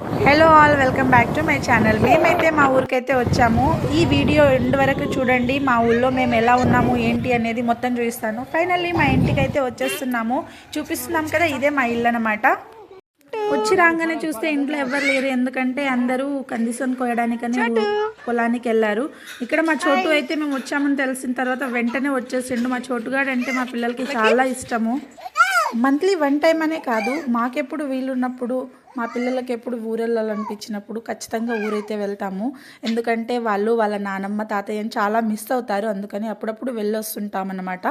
Hello all welcome back to my channel మేమైతే మా ఊరికైతే వచ్చాము. ఈ వీడియో ఎండ్ వరకు చూడండి. మా ఊళ్ళో మేము ఎలా ఉన్నాము ఏంటి అనేది మొత్తం చూపిస్తాను. ఫైనల్లీ మా ఇంటికి అయితే వచ్చేస్తున్నాము. చూపిస్తున్నాం కదా ఇదే మా ఇల్లు అనమాట వచ్చి రాగానే చూస్తే ఇంట్లో ఎవరు లేరు. ఎందుకంటే అందరూ కందిసోన్ కోయడానికని పొలానికి వెళ్ళారు. ఇక్కడ మా చోటు అయితే మేము వచ్చామని తెలిసిన తర్వాత వెంటనే వచ్చేసిండు. మా చోటుగాడు అంటే మా పిల్లలకి చాలా ఇష్టము. మంత్లీ వన్ టైం అనే కాదు. మాకెప్పుడు వీలున్నప్పుడు మా పిల్లలకి ఎప్పుడు ఊరెళ్ళాలనిపించినప్పుడు ఖచ్చితంగా ఊరైతే వెళ్తాము. ఎందుకంటే వాళ్ళు వాళ్ళ నానమ్మ తాతయ్యని చాలా మిస్ అవుతారు. అందుకని అప్పుడప్పుడు వెళ్ళొస్తుంటాం అన్నమాట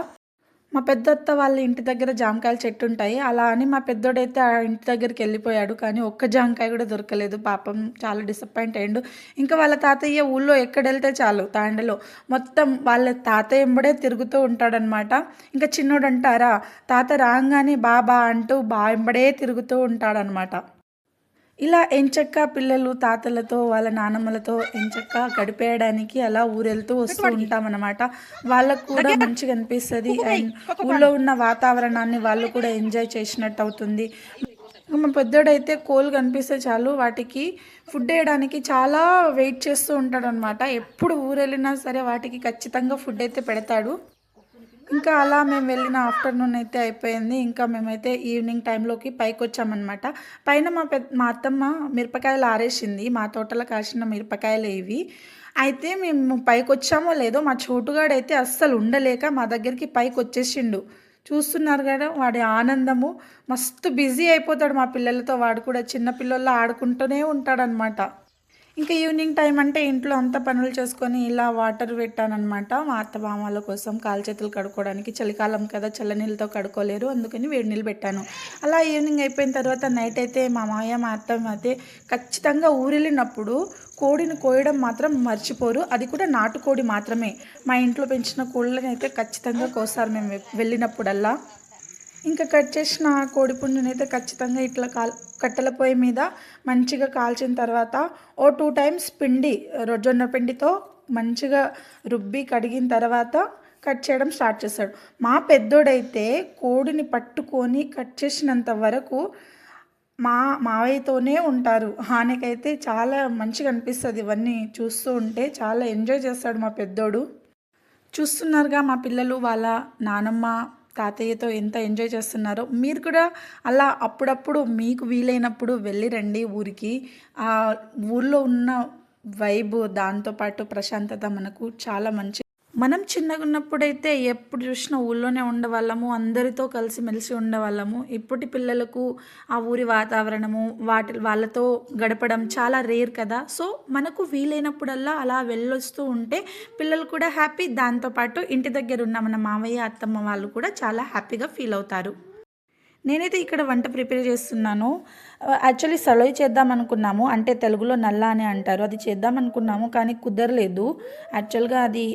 మా పెద్దత్త వాళ్ళ ఇంటి దగ్గర జామకాయల చెట్టు ఉంటాయి. అలా అని మా పెద్దోడైతే ఆ ఇంటి దగ్గరికి వెళ్ళిపోయాడు. కానీ ఒక్క జామకాయ కూడా దొరకలేదు. పాపం చాలా డిసప్పాయింట్ అయ్యాడు. ఇంకా వాళ్ళ తాతయ్య ఊళ్ళో ఎక్కడెళ్తే చాలు తాండలో. మొత్తం వాళ్ళ తాతయ్య ఎంబడే తిరుగుతూ ఉంటాడనమాట. ఇంకా చిన్నోడు అంటారా తాత రాగానే బాబా అంటూ బా ఎంబడే తిరుగుతూ ఉంటాడనమాట. ఇలా ఎంచక్క పిల్లలు తాతలతో వాళ్ళ నానమ్మలతో ఎంచక్క గడిపేయడానికి అలా ఊరెళ్తూ వస్తూ ఉంటామన్నమాట. వాళ్ళకు కూడా మంచిగా అనిపిస్తుంది. అండ్ ఊళ్ళో ఉన్న వాతావరణాన్ని వాళ్ళు కూడా ఎంజాయ్ చేసినట్టు అవుతుంది మా పెద్దోడైతే కోళ్ళు కనిపిస్తే చాలు వాటికి ఫుడ్ వేయడానికి చాలా వెయిట్ చేస్తూ ఉంటాడు అనమాట ఎప్పుడు ఊరెళ్ళినా సరే వాటికి ఖచ్చితంగా ఫుడ్ అయితే పెడతాడు. ఇంకా అలా మేము వెళ్ళిన ఆఫ్టర్నూన్ అయితే అయిపోయింది. ఇంకా మేమైతే ఈవినింగ్ టైంలోకి పైకి వచ్చామన్నమాట పైన మా పెద్ద మా అత్తమ్మ మిరపకాయలు ఆరేసింది. మా తోటలో కాసిన మిరపకాయలు ఇవి. అయితే మేము పైకి వచ్చామో లేదో మా చోటుగాడైతే అస్సలు ఉండలేక మా దగ్గరికి పైకి వచ్చేసిండు చూస్తున్నారు కదా వాడి ఆనందము. మస్తు బిజీ అయిపోతాడు మా పిల్లలతో. వాడు కూడా చిన్న పిల్లల్లో ఆడుకుంటూనే ఉంటాడనమాట ఇంకా ఈవినింగ్ టైం అంటే ఇంట్లో అంతా పనులు చేసుకొని ఇలా వాటర్ పెట్టానమాట మా అత్త మామల కోసం కాలు చేతులు కడుక్కోవడానికి చలికాలం కదా చల్లనీళ్ళతో కడుక్కోలేరు అందుకని వేడి నీళ్ళు పెట్టాను. అలా ఈవినింగ్ అయిపోయిన తర్వాత నైట్ అయితే మా మామయ్య మా అత్త అయితే ఖచ్చితంగా ఊరెళ్ళినప్పుడు కోడిని కోయడం మాత్రం మర్చిపోరు. అది కూడా నాటుకోడి మాత్రమే. మా ఇంట్లో పెంచిన కోళ్ళని అయితే ఖచ్చితంగా కోస్తారు మేము వె- వెళ్ళినప్పుడల్లా. ఇంకా కట్ చేసిన కోడి పుంజుని అయితే ఖచ్చితంగా ఇట్లా కాల్ కట్టెల పొయ్యి మీద మంచిగా కాల్చిన తర్వాత ఓ టూ టైమ్స్ పిండి రొజొన్న పిండితో మంచిగా రుబ్బి కడిగిన తర్వాత కట్ చేయడం స్టార్ట్ చేస్తాడు మా పెద్దోడైతే కోడిని పట్టుకొని కట్ చేసినంత వరకు మా మావయ్యతోనే ఉంటారు. ఆయనకైతే చాలా మంచిగా అనిపిస్తుంది ఇవన్నీ చూస్తూ ఉంటే చాలా ఎంజాయ్ చేస్తాడు మా పెద్దోడు. చూస్తున్నారుగా మా పిల్లలు వాళ్ళ నానమ్మ తాతయ్యతో ఎంత ఎంజాయ్ చేస్తున్నారో మీరు కూడా అలా అప్పుడప్పుడు మీకు వీలైనప్పుడు వెళ్ళి రండి ఊరికి. ఆ ఊర్లో ఉన్న వైబ్ దాంతోపాటు ప్రశాంతత మనకు చాలా మంచి మనం చిన్నగా ఉన్నప్పుడైతే ఎప్పుడు చూసినా ఊళ్ళోనే ఉండేవాళ్ళము అందరితో కలిసిమెలిసి ఉండేవాళ్ళము. ఇప్పటి పిల్లలకు ఆ ఊరి వాతావరణము వాటి వాళ్ళతో గడపడం చాలా రేర్ కదా. సో మనకు వీలైనప్పుడల్లా అలా వెళ్ళొస్తూ ఉంటే పిల్లలు కూడా హ్యాపీ. దాంతోపాటు ఇంటి దగ్గర ఉన్న మన మామయ్య అత్తమ్మ వాళ్ళు కూడా చాలా హ్యాపీగా ఫీల్ అవుతారు. నేనైతే ఇక్కడ వంట ప్రిపేర్ చేస్తున్నాను. యాక్చువల్లీ సలోయ్ చేద్దాం అనుకున్నాము. అంటే తెలుగులో నల్ల అని అంటారు. అది చేద్దాం అనుకున్నాము కానీ కుదరలేదు. యాక్చువల్గా అది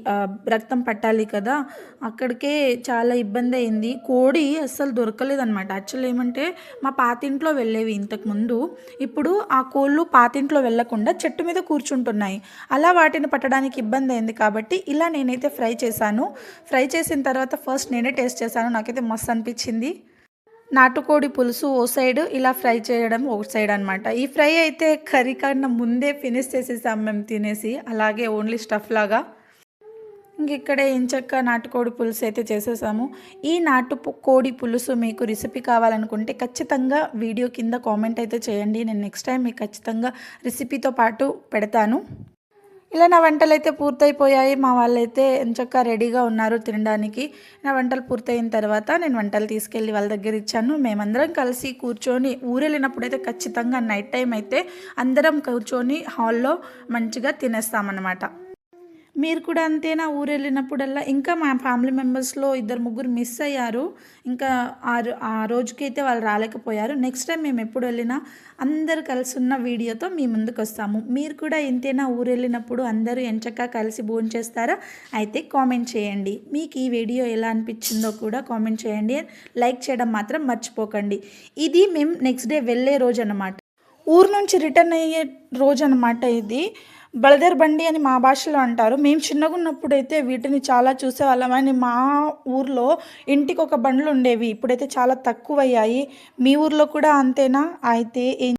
రక్తం పట్టాలి కదా. అక్కడికే చాలా ఇబ్బంది అయింది. కోడి అస్సలు దొరకలేదు అనమాట యాక్చువల్ ఏమంటే మా పాతింట్లో వెళ్ళేవి ఇంతకుముందు ఇప్పుడు ఆ కోళ్ళు పాతింట్లో వెళ్ళకుండా చెట్టు మీద కూర్చుంటున్నాయి. అలా వాటిని పట్టడానికి ఇబ్బంది అయింది కాబట్టి ఇలా నేనైతే ఫ్రై చేశాను. ఫ్రై చేసిన తర్వాత ఫస్ట్ నేనే టేస్ట్ చేశాను. నాకైతే మస్తు అనిపించింది. నాటుకోడి పులుసు ఓ సైడ్ ఇలా ఫ్రై చేయడం ఒక సైడ్ అనమాట ఈ ఫ్రై అయితే కర్రీ కన్నా ముందే ఫినిష్ చేసేసాం మేము తినేసి అలాగే ఓన్లీ స్టఫ్ లాగా. ఇంక ఇక్కడే ఇంచక్క నాటుకోడి పులుసు అయితే చేసేసాము. ఈ నాటు కోడి పులుసు మీకు రెసిపీ కావాలనుకుంటే ఖచ్చితంగా వీడియో కింద కామెంట్ అయితే చేయండి. నేను నెక్స్ట్ టైం మీకు ఖచ్చితంగా రెసిపీతో పాటు పెడతాను. ఇలా నా వంటలు అయితే పూర్తయిపోయాయి. మా వాళ్ళైతే ఎంచక్క రెడీగా ఉన్నారు తినడానికి. నా వంటలు పూర్తయిన తర్వాత నేను వంటలు తీసుకెళ్ళి వాళ్ళ దగ్గర ఇచ్చాను. మేమందరం కలిసి కూర్చొని ఊరెళ్ళినప్పుడు అయితే ఖచ్చితంగా నైట్ టైం అయితే అందరం కూర్చొని హాల్లో మంచిగా తినేస్తామన్నమాట. మీరు కూడా అంతేనా? ఊరు వెళ్ళినప్పుడల్లా ఇంకా మా ఫ్యామిలీ మెంబర్స్లో ఇద్దరు ముగ్గురు మిస్ అయ్యారు. ఇంకా ఆ ఆ రోజుకైతే వాళ్ళు రాలేకపోయారు. నెక్స్ట్ టైం మేము ఎప్పుడు వెళ్ళినా అందరు కలిసి ఉన్న వీడియోతో మీ ముందుకు వస్తాము. మీరు కూడా ఇంతేనా? ఊరు వెళ్ళినప్పుడు అందరూ ఎంచక్కా కలిసి భోజనం చేస్తారా? అయితే కామెంట్ చేయండి. మీకు ఈ వీడియో ఎలా అనిపించిందో కూడా కామెంట్ చేయండి. లైక్ చేయడం మాత్రం మర్చిపోకండి. ఇది మేము నెక్స్ట్ డే వెళ్ళే రోజు అన్నమాట ఊరు నుంచి రిటర్న్ అయ్యే రోజు అనమాట ఇది. బలదేర్ బండి అని మా భాషలో అంటారు. మేము చిన్నగా ఉన్నప్పుడు అయితే వీటిని చాలా చూసేవాళ్ళం. అని మా ఊర్లో ఇంటికి ఒక బండ్లు ఉండేవి ఇప్పుడైతే చాలా తక్కువ అయ్యాయి మీ ఊర్లో కూడా అంతేనా? అయితే ఏం